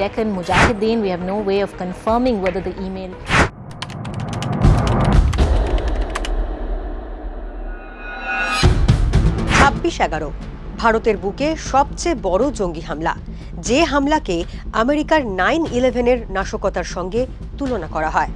icon Mujahideen. We have no way of confirming whether the email ছাব্বিশ এগারো, ভারতের বুকে সবচেয়ে বড় জঙ্গি হামলা। যে হামলাকে আমেরিকার নাইন ইলেভেনের নাশকতার সঙ্গে তুলনা করা হয়।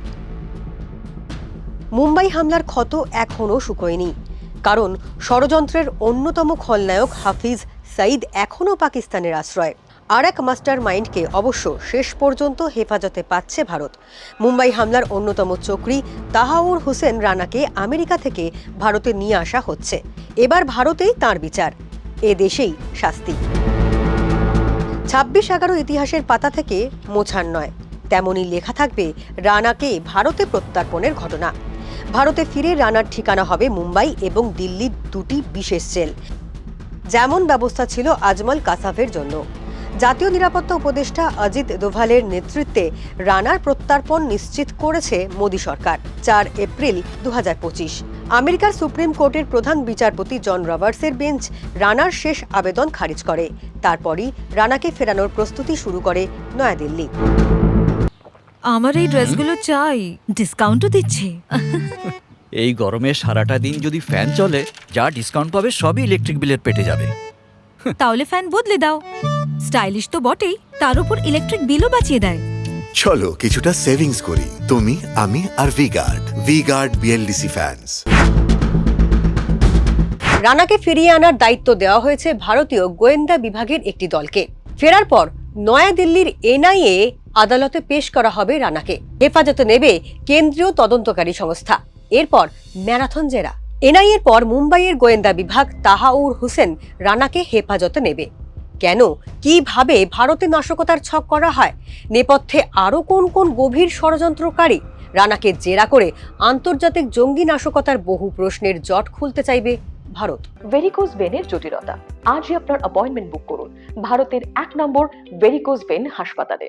মুম্বাই হামলার ক্ষত এখনও শুকোয়নি। কারণ ষড়যন্ত্রের অন্যতম খলনায়ক হাফিজ সাইদ এখনও পাকিস্তানের আশ্রয়। আর এক মাস্টার মাইন্ডকে অবশ্য শেষ পর্যন্ত হেফাজতে পাচ্ছে ভারত। মুম্বাই হামলার অন্যতম চক্রী তাহাউর হোসেন রানাকে আমেরিকা থেকে ভারতে নিয়ে আসা হচ্ছে। এবার ভারতেই তার বিচার। এ দেশেই শাস্তি। ছাব্বিশ এগারো ইতিহাসের পাতা থেকে মোছার নয়। তেমনই লেখা থাকবে রানাকে ভারতে প্রত্যার্পণের ঘটনা। ভারতে ফিরে রানার ঠিকানা হবে মুম্বাই এবং দিল্লির দুটি বিশেষ জেল। যেমন ব্যবস্থা ছিল আজমল কাসাফের জন্য। জাতীয় নিরাপত্তা উপদেষ্টা অজিত দোভালের নেতৃত্বে রানার প্রত্যার্পণ নিশ্চিত করেছে মোদী সরকার চার এপ্রিল দু হাজার পঁচিশ। আমেরিকার সুপ্রিম কোর্টের প্রধান বিচারপতি জন রবার্টসের বেঞ্চ রানার শেষ আবেদন খারিজ করে। তারপরই রানাকে ফেরানোর প্রস্তুতি শুরু করে নয়াদিল্লি। আমার এই ড্রেসগুলো চাই ডিসকাউন্টও দিচ্ছে। এই গরমে সারাটা দিন যদি ফ্যান চলে যা ডিসকাউন্ট পাবে সবই ইলেকট্রিক বিলের পেটে যাবে। তাহলে ফ্যান বদলে দাও। স্টাইলিশ তো বটেই তার উপর ইলেকট্রিক বিলও বাঁচিয়ে দেয়। চলো কিছুটা সেভিংস করি। তুমি আমি আর V guard V guard BLDC fans রানাকে ফিরিয়ে আনার দায়িত্ব দেওয়া হয়েছে ভারতীয় গোয়েন্দা বিভাগের একটি দলকে। ফেরার পর নয়াদিল্লির এনআইএ আদালতে পেশ করা হবে রানাকে। হেফাজতে নেবে কেন্দ্রীয় তদন্তকারী সংস্থা। এরপর ম্যারাথন জেরা। এনআইএর পর মুম্বাইয়ের গোয়েন্দা বিভাগ তাহাউর হোসেন রানাকে হেফাজতে নেবে। কেন? কীভাবে ভারতে নাশকতার ছক করা হয়? নেপথ্যে আরও কোন কোন গভীর ষড়যন্ত্রকারী? রানাকে জেরা করে আন্তর্জাতিক জঙ্গি নাশকতার বহু প্রশ্নের জট খুলতে চাইবে ভারত। ভেরিকোজ ভেনের জটিলতা। আজই আপনার অ্যাপয়েন্টমেন্ট বুক করুন। ভারতের এক নম্বর ভেরিকোজ ভেন হাসপাতালে।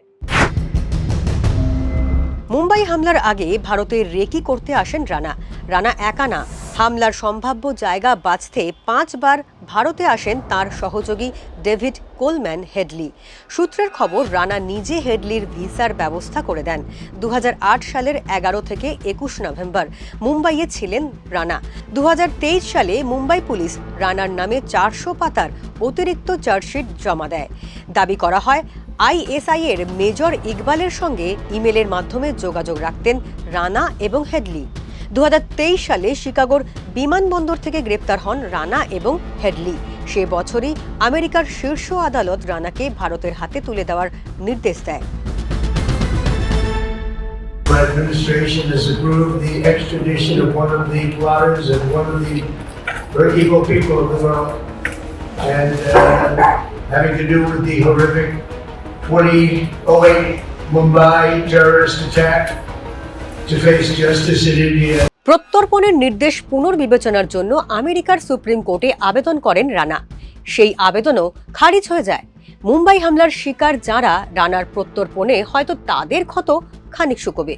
মুম্বাই হামলার আগে ভারতে রেকি করতে আসেন রানা। রানা একা না হামলার সম্ভাব্য জায়গা বাঁচতে পাঁচবার ভারতে আসেন তার সহযোগী ডেভিড কোলম্যান হেডলি। সূত্রের খবর, রানা নিজে হেডলির ভিসার ব্যবস্থা করে দেন। দু হাজার আট সালের এগারো থেকে একুশ নভেম্বর মুম্বাইয়ে ছিলেন রানা। দু হাজার তেইশ সালে মুম্বাই পুলিশ রানার নামে চারশো পাতার অতিরিক্ত চার্জশিট জমা দেয়। দাবি করা হয়, আইএসআই এর মেজর ইকবালের সঙ্গে ইমেলের মাধ্যমে যোগাযোগ রাখতেন রানা এবং হেডলি। দু হাজার তেইশ সালে শিকাগোর বিমানবন্দর থেকে গ্রেপ্তার হন রানা এবং হেডলি। সে বছরই আমেরিকার শীর্ষ আদালত রানাকে ভারতের হাতে তুলে দেওয়ার নির্দেশ দেয়। প্রত্যর্পণের নির্দেশ পুনর্বিবেচনার জন্য আমেরিকার সুপ্রিম কোর্টে আবেদন করেন রানা। সেই আবেদনও খারিজ হয়ে যায়। মুম্বাই হামলার শিকার যারা, রানার প্রত্যর্পণে হয়তো তাদের ক্ষত খানিক শুকোবে।